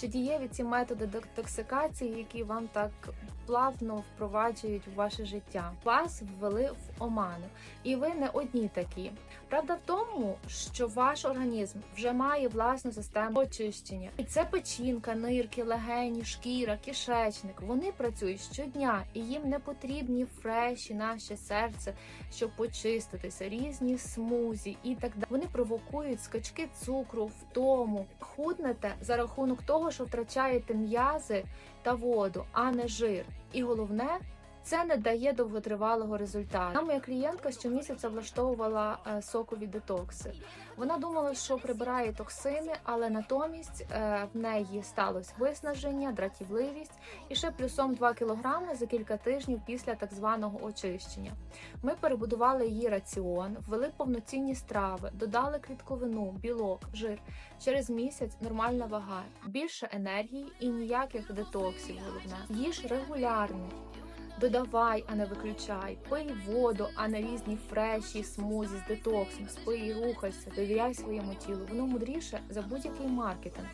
Чи дієві ці методи детоксикації, які вам так плавно впроваджують в ваше життя? Вас ввели в оману, і ви не одні такі. Правда в тому, що ваш організм вже має власну систему очищення, і це печінка, нирки, легені, шкіра, кишечник. Вони працюють щодня, і їм не потрібні фреші, наше серце, щоб почиститися, різні смузі і так далі. Вони провокують скачки цукру, втому, худнете за рахунок того, що втрачаєте м'язи та воду, а не жир. І головне. Це не дає довготривалого результату. Нам моя клієнтка щомісяця влаштовувала е, сокові детокси. Вона думала, що прибирає токсини, але натомість е, в неї сталося виснаження, дратівливість і ще плюсом 2 кілограми за кілька тижнів після так званого очищення. Ми перебудували її раціон, ввели повноцінні страви, додали клітковину, білок, жир. Через місяць нормальна вага, більше енергії і ніяких детоксів. Головне їж регулярно. Додавай, а не виключай, пий воду, а не різні фреші, смузі з детоксом, спи і рухайся, довіряй своєму тілу. Воно мудріше за будь-який маркетинг.